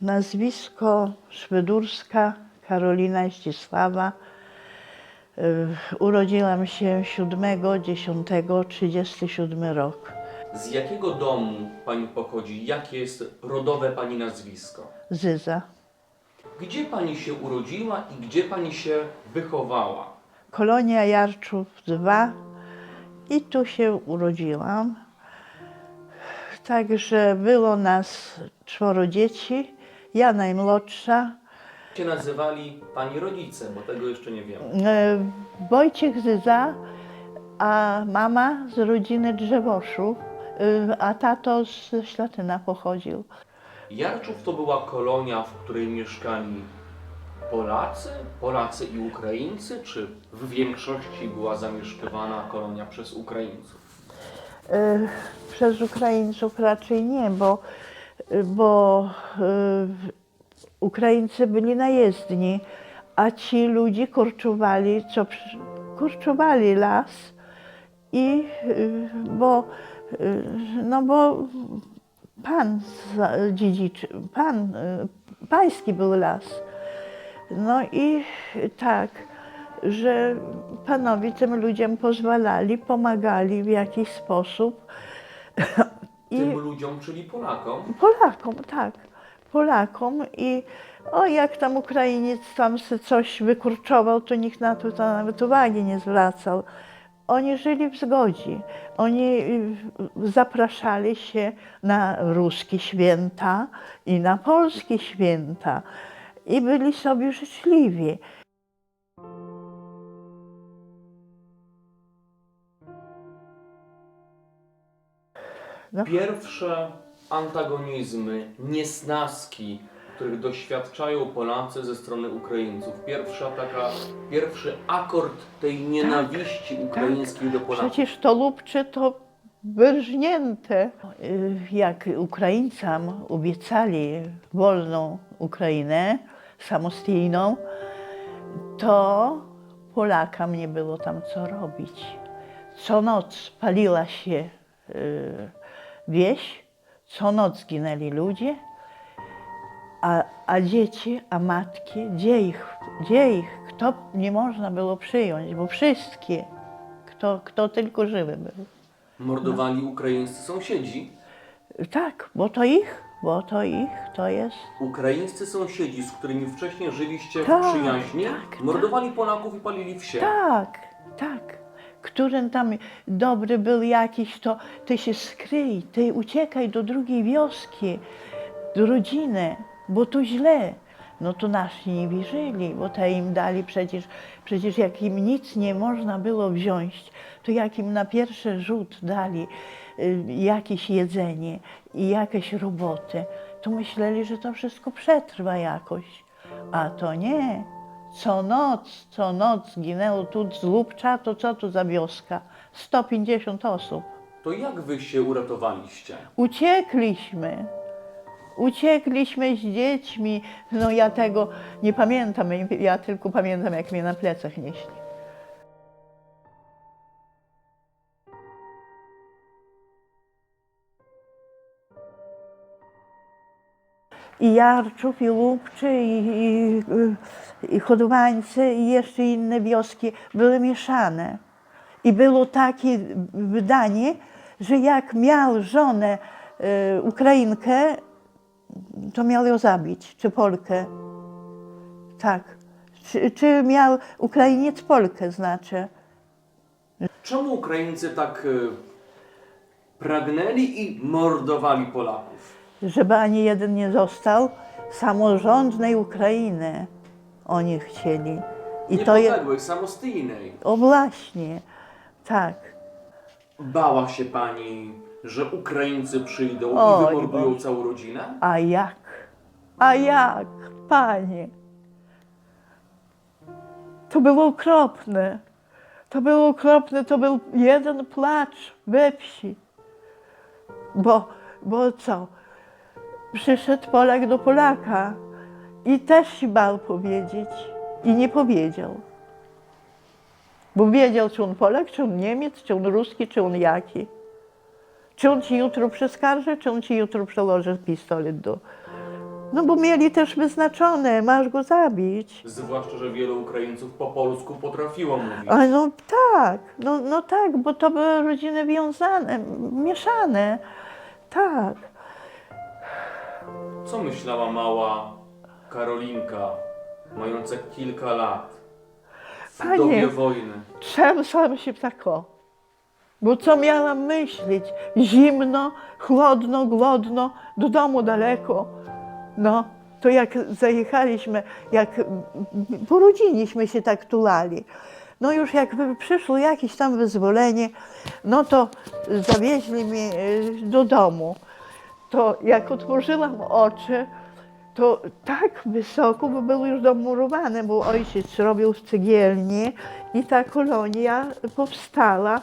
Nazwisko Szwydurska Karolina Ścisława. Y, Urodziłam się 7, 10, 37 rok. Z jakiego domu pani pochodzi? Jakie jest rodowe pani nazwisko? Zyza. Gdzie pani się urodziła i gdzie pani się wychowała? Kolonia Jarczów 2 i tu się urodziłam. Także było nas czworo dzieci, ja najmłodsza. Jak się nazywali pani rodzice, bo tego jeszcze nie wiemy. E, Wojciech Zyza, a mama z rodziny Drzewoszu, e, a tato z Ślatyna pochodził. Jarczów to była kolonia, w której mieszkali Polacy, Polacy i Ukraińcy, czy w większości była zamieszkiwana kolonia przez Ukraińców? E, Przez Ukraińców raczej nie, bo, bo e, Ukraińcy byli najezdni, a ci ludzie kurczowali, co kurczowali las i e, bo, e, no bo pan dziedziczy, pan, pański był las. No i tak, że panowie tym ludziom pozwalali, pomagali w jakiś sposób. Ludziom, czyli Polakom. Polakom, tak, Polakom. I o, jak tam Ukrainiec tam se coś wykurczował, to nikt na to, to nawet uwagi nie zwracał. Oni żyli w zgodzie. Oni y, zapraszali się na ruskie święta i na polskie święta i byli sobie życzliwi. No. Pierwsze antagonizmy, niesnaski, których doświadczają Polacy ze strony Ukraińców. Pierwsza taka, pierwszy akord tej nienawiści ukraińskiej do Polaków. Przecież to lubcze to wyrżnięte. Y, Jak Ukraińcom obiecali wolną Ukrainę, samostijną, to Polakom nie było tam co robić. Co noc paliła się y, wieś, co noc ginęli ludzie, a, a dzieci, a matki, gdzie ich, gdzie ich, kto nie można było przyjąć, bo wszystkie, kto, kto tylko żywy był. Mordowali ukraińscy sąsiedzi. Tak, bo to ich, bo to ich, to jest. Ukraińscy sąsiedzi, z którymi wcześniej żyliście Tak, w przyjaźni, tak, mordowali Polaków i palili wsie. Tak, tak. Który tam dobry był jakiś, to ty się skryj, ty uciekaj do drugiej wioski, do rodziny, bo tu źle. No to nasi nie wierzyli, bo te im dali przecież, przecież jak im nic nie można było wziąć, to jak im na pierwszy rzut dali y, jakieś jedzenie i jakieś roboty, to myśleli, że to wszystko przetrwa jakoś. A to nie. Co noc, co noc ginęło tu z Lubcza, to co to za wioska? 150 osób. To jak wy się uratowaliście? Uciekliśmy. Uciekliśmy z dziećmi. No ja tego nie pamiętam, ja tylko pamiętam, jak mnie na plecach nieśli. I Jarczów, i Lubczy, i, i, i i jeszcze inne wioski były mieszane. I było takie wydanie, że jak miał żonę e, Ukrainkę, to miał ją zabić, czy Polkę. Tak. Czy, czy miał Ukrainiec Polkę, znaczy. Czemu Ukraińcy tak y, pragnęli i mordowali Polaków? Żeby ani jeden nie został samorządnej Ukrainy. Oni chcieli. I to jest. Samostijnej. O właśnie, tak. Bała się pani, że Ukraińcy przyjdą Oj, i wymordują Boże. całą rodzinę? A jak? A jak, panie? To było okropne. To było okropne, to był jeden placz we wsi. Bo, bo co? Przyszedł Polak do Polaka i też się bał powiedzieć i nie powiedział. Bo wiedział, czy on Polak, czy on Niemiec, czy on Ruski, czy on jaki. Czy on ci jutro przeskarży, czy on ci jutro przełoży pistolet do, No bo mieli też wyznaczone, masz go zabić. Zwłaszcza, że wielu Ukraińców po polsku potrafiło mówić. A no tak, no, no tak, bo to były rodziny wiązane, mieszane. Tak. Co myślała mała Karolinka, mająca kilka lat, w Panie. dobie wojny? Trzęsłam się tako. Bo co miałam myśleć? Zimno, chłodno, głodno, do domu daleko. No, to jak zajechaliśmy, jak po rodziniśmy się tak tulali. No już jak wy- przyszło jakieś tam wyzwolenie, no to zawieźli mnie y, do domu. To jak otworzyłam oczy, to tak wysoko, bo był już dom murowany, bo ojciec robił w cegielni i ta kolonia powstała.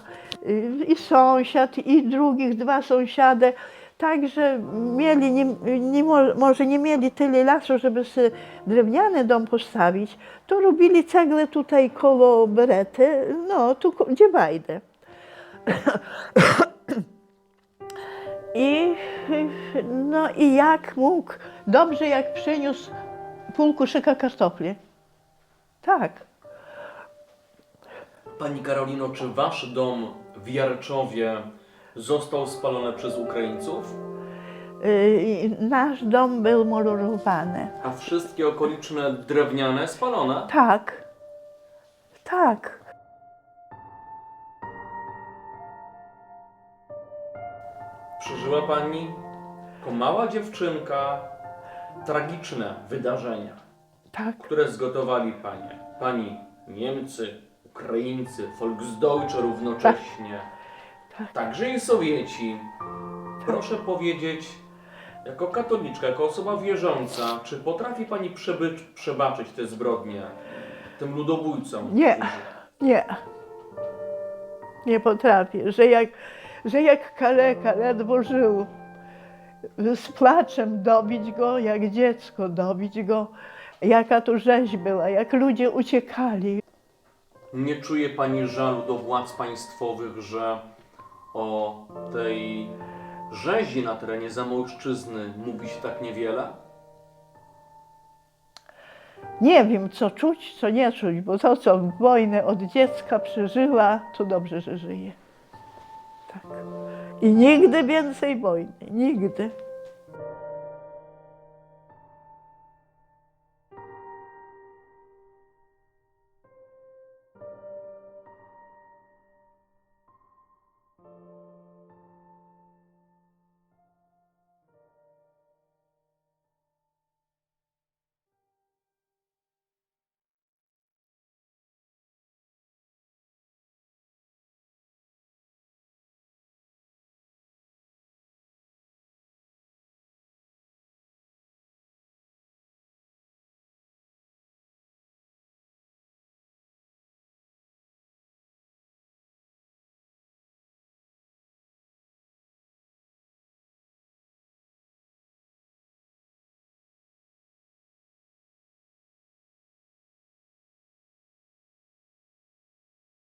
I sąsiad, i drugich dwa sąsiady. Także mieli, nie, nie, mo- może nie mieli tyle lasu, żeby sobie drewniany dom postawić, to robili cegle tutaj koło Berety, no tu gdzie wajdę. I, no i jak mógł, dobrze jak przyniósł pół koszyka kartofli. Tak. Pani Karolino, czy wasz dom w Jarczowie został spalony przez Ukraińców? Y, nasz dom był molurowany. A wszystkie okoliczne drewniane spalone? Tak. Tak. Przeżyła pani jako mała dziewczynka tragiczne wydarzenia, Tak. które zgotowali panie. Pani Niemcy, Ukraińcy, Volksdeutsche równocześnie, Tak. także i Sowieci. Proszę powiedzieć, jako katoliczka, jako osoba wierząca, czy potrafi pani przebyć, przebaczyć te zbrodnie tym ludobójcom? Nie. którzy- Nie. Nie potrafię, że jak, że jak kaleka ledwo żył, z placzem dobić go, jak dziecko dobić go, jaka to rzeź była, jak ludzie uciekali. Nie czuje Pani żalu do władz państwowych, że o tej rzezi na terenie Zamojszczyzny mówi się tak niewiele? Nie wiem, co czuć, co nie czuć, bo to, co wojnę od dziecka przeżyła, to dobrze, że żyje. Tak. I nigdy więcej wojny, nigdy.